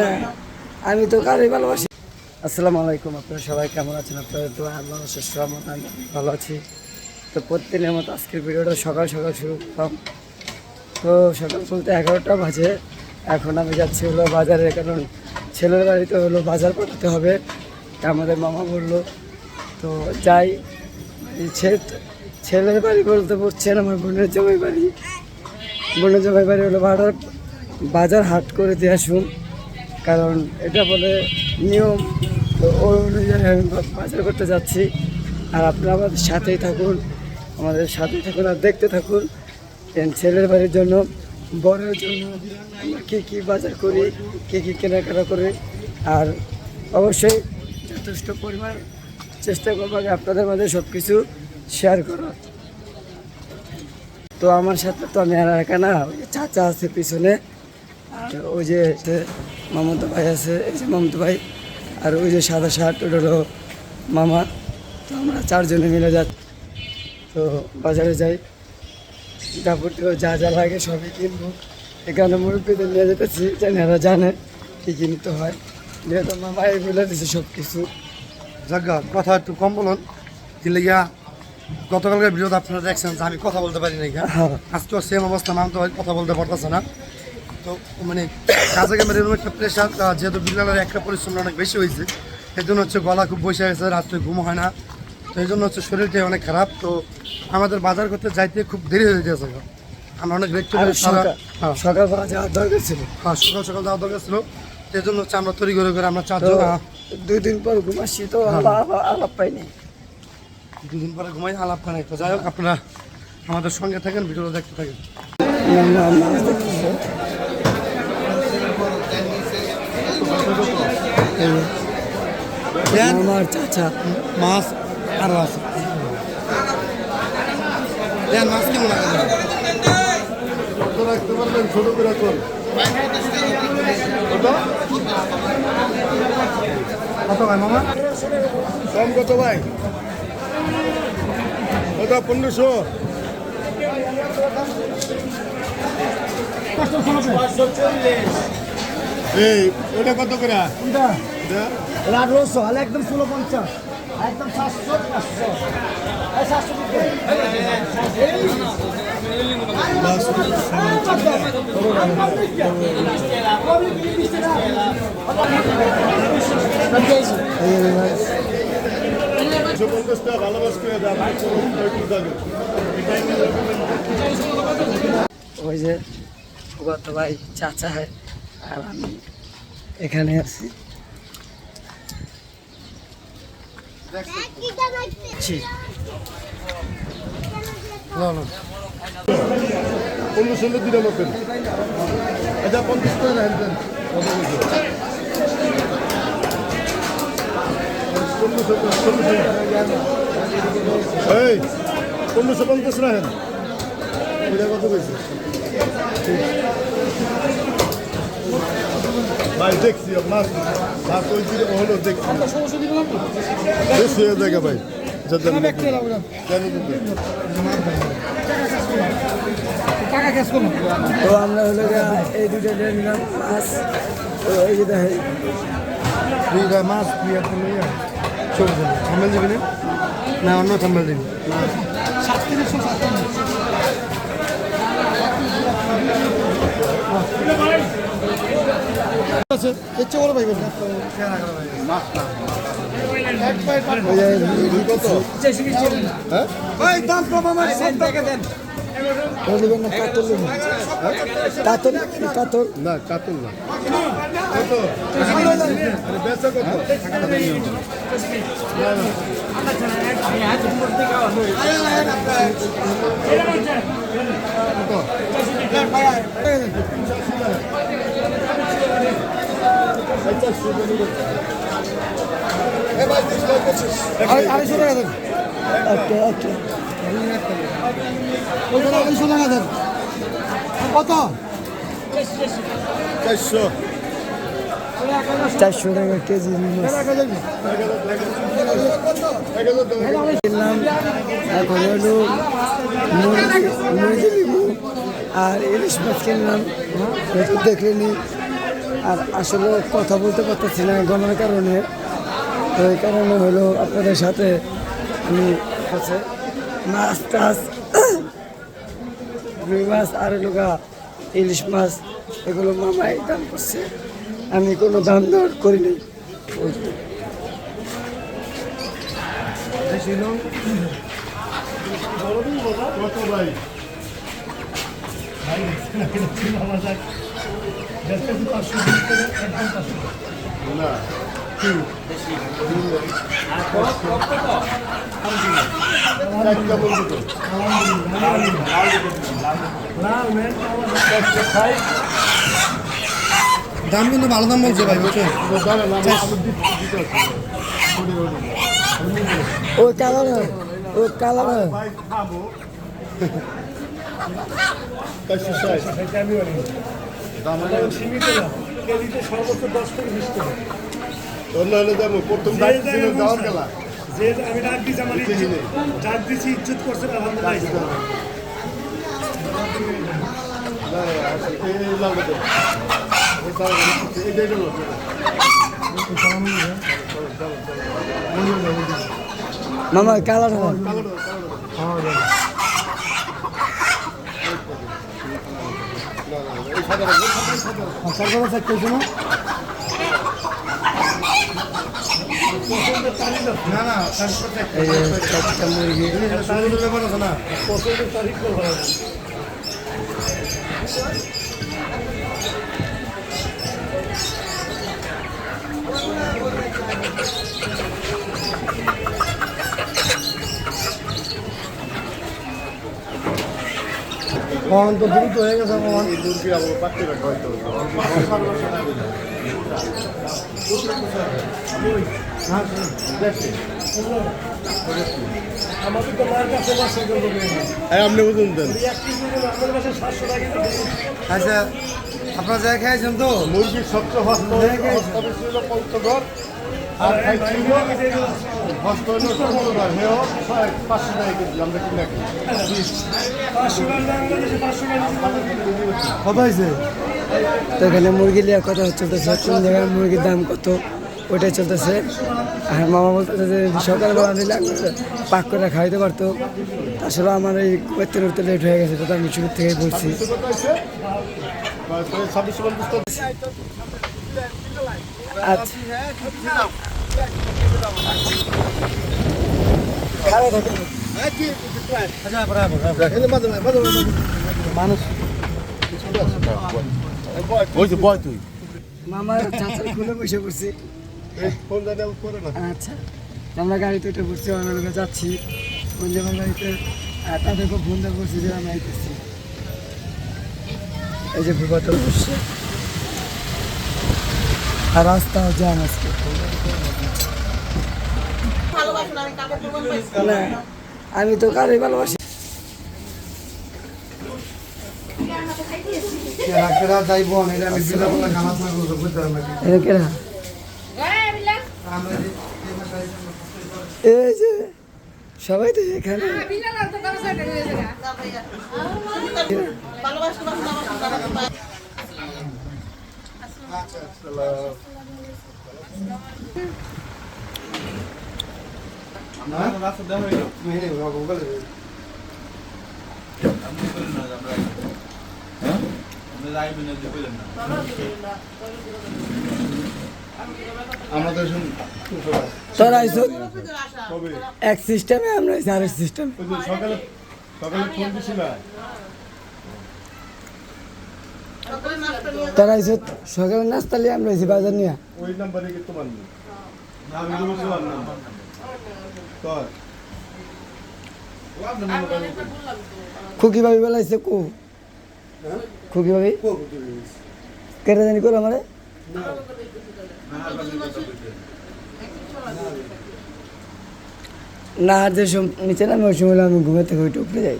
না, আমি তো কারই ভালোবাসি। আসসালামু আলাইকুম, আপনারা সবাই কেমন আছেন? আপনারা তো আল্লাহ আমি ভালো আছি। তো প্রত্যেকের মতো আজকের ভিডিওটা সকাল সকাল শুরু করলাম। তো সকাল বলতে এগারোটা বাজে। এখন আমি যাচ্ছি হলো বাজারে, কারণ ছেলের বাড়িতে হলো বাজার পাঠাতে হবে। তা আমাদের মামা বলল, তো যাই। ছেলের বাড়ি বলতে পড়ছেন আমার বোনের জমি বাড়ি। বোনের জমি বাড়ি হলো ভাড়ার বাজার হাট করে দিয়ে আসুন, কারণ এটা বলে নিয়ম তো ওই অনুযায়ী আমি বাজার করতে যাচ্ছি। আর আপনারা আমাদের সাথেই থাকুন, আমাদের সাথেই থাকুন আর দেখতে থাকুন। ছেলের বাড়ির জন্য, বরের জন্য আমরা কী কী বাজার করি, কী কী কেনাকাটা করি। আর অবশ্যই যথেষ্ট পরিমাণ চেষ্টা করব যে আপনাদের মাঝে সব কিছু শেয়ার করার। তো আমার সাথে তো আমি আর একা না চাচা আছে পিছনে। ওই যে মামতো ভাই আছে এই যে মামতো ভাই আর ওই যে সাদা শার্ট ওটা হলো মামা। তো আমরা চারজনে মিলে যাচ্ছি। তো বাজারে যাই। যাবতীয় যা যা লাগে সবই কিনবো। এখানে মুরব্বীদের নিয়ে যেতেছি যেন এরা জানে কী কিনতে হয়। যেহেতু মামা এগুলো দিচ্ছে সব কিছু জাগা কথা একটু কম বলুন। কি লেগিয়া গতকালকের ভিডিওতে আপনারা দেখছেন যে আমি কথা বলতে পারি না হ্যাঁ। আজকেও সেম অবস্থা নাম তো কথা বলতে পারতেছে না। তো মানে কাজে কামের এরকম একটা প্রেশার যেহেতু বিড়ালের একটা পরিশ্রম অনেক বেশি হয়েছে এই জন্য হচ্ছে গলা খুব বসে গেছে রাত্রে ঘুম হয় না। তো এই জন্য হচ্ছে শরীরটাই অনেক খারাপ। তো আমাদের বাজার করতে যাইতে খুব দেরি হয়ে গেছে আমরা অনেক রেট আর সারা সকাল হ্যাঁ। সকালবেলা যাওয়ার দরকার ছিল। হ্যাঁ, সকাল সকাল যাওয়া দরকার ছিল। এই জন্য হচ্ছে আমরা তৈরি করে করে আমরা চারজন দুই দিন পর ঘুমাচ্ছি তো আলাপ আলাপ- পাইনি। দুদিন পরে ঘুমাই আলাপ খানে তো যাই হোক আপনারা আমাদের সঙ্গে থাকেন ভিডিওটা দেখতে থাকেন না, না, মাছ দেখতেছে। আমার চাচা। মাছ আরও আছে। দেন মাছ কেমন রাখতে পারবেন ছোট করে কর কত? কত ভাই মামা? কম কত ভাই? কত? পনেরোশো। এই ওটা কত করে? এটা? রাখলোশো হলে একদম ষোলো পঞ্চাশ একদম সাতশো পাঁচশো। পঞ্চাশ টাকা ওই যে ভাই চাচা হয়। আর আমি এখানে আছি। পনেরোশো হলে দুটা মতন আচ্ছা পঞ্চাশ দেন। পনেরোশো এই, পনেরোশো পঞ্চাশ রাখেন। ওইটা কত পেয়েছে ভাই দেখছি মাছ মাছ ওই দিকে হলো দেখছি। বেশি হয়ে যায় ভাই তো আমরা হলো এই দুটো নিলাম মাছ। তো এই যে দেখেন। দুইটা মাছ আপনি ছোট ছোট থাম্বেল দিবি না? না অন্য থাম্বেল দিবি। ভাই দাম কম আমার নেবেন না কাতল নেবেন কাতল? কাতল? না কাতল না। কত? আড়াইশো টাকা দেন। একটা একটা ওইখানে আড়াইশো টাকা দেন কত চারশো। চারশো টাকা কেজি কিনলাম এখন হলো মুরগি আর ইলিশ মাছ কিনলাম একটু দেখে নি আর আসলে কথা বলতে পারতেছি না গলার কারণে তো এই কারণে হলো আপনাদের সাথে আমি হচ্ছে মাছ টাছ রুই মাছ আর লোকা ইলিশ মাছ এগুলো মামাই দাম করছে আমি কোনো দাম দর করিনি ওই জন্য। দাম কিন্তু ভালো দাম বলছে ভাই বুঝছেন? ও ওটি ও কালার ও কালার ভাই খাব চারশো ষাট দাম অন্য হলে যাব প্রথম দাম ছিল দাম গেলা যে আমি ডাক দিছি আমার দেখি ইজ্জত- নেই। ডাক দিছি ইজ্জত করছে আলহামদুলিল্লাহ। এই লাগবে তো এই তাহলে এই ডেটে লোক মামা কালার এই সাদা সরকারের চেক করছে না না না তারিখ check এই চারটা মুরগি সুন্দর ব্যাপার আছে না। তারিখ করব কখন তো দ্রুত হয়ে গেছে করব আপনি বুঝুন দেন। আচ্ছা আপনারা যা খেয়েছেন তো মুরগির সবচেয়ে হস্ত হস্ত ছিল পঞ্চগড় আর খাইছিল হস্ত হইল পঞ্চগড় হেও পাঁচশো টাকা কেজি আমরা কিনা খাই পাঁচশো টাকা বাংলাদেশে পাঁচশো টাকা কত হয়েছে তো এখানে মুরগি নেওয়ার কথা চলতেছে কোন জায়গায় মুরগির দাম কত ওইটাই চলতেছে। আর মামা বলতেছে যে সকালবেলা নিলে পাক করে খাইতে পারতো। আসলে আমার এই করতে করতে লেট হয়ে গেছে তো আমি শুরু থেকেই বলছি। আচ্ছা। মানুষ ওই যে বয় তুই মামার চাচার খুলে বসে পড়ছি আচ্ছা আমরা গাড়িতে উঠে পড়ছি অন্য লোকে যাচ্ছি বন্ধু গাড়িতে তাদেরকে ফোন বলছি যে আমি এই যে বিপদ বসছে আর রাস্তাও জ্যাম আজকে। না আমি তো গাড়ি ভালোবাসি। সবাই তো এখানে। তোরা আইসো। এক সিস্টেমে আমরা আরেক সিস্টেম। সকালে সকালে ফোন দিছি না তোরা আইসো সকালে নাস্তা নিয়ে আমরা আইসি বাজার নিয়ে ওই নাম্বারে কি তোমার নেই আমি না তোর খুকি ভাবি বেলাইছে কু। খুকি ভাবি? কেটে জানি করো আমারে। না। যে নিচে নামে ওই সময় আমি ঘুমে থেকে ওইটা উপরে যাই।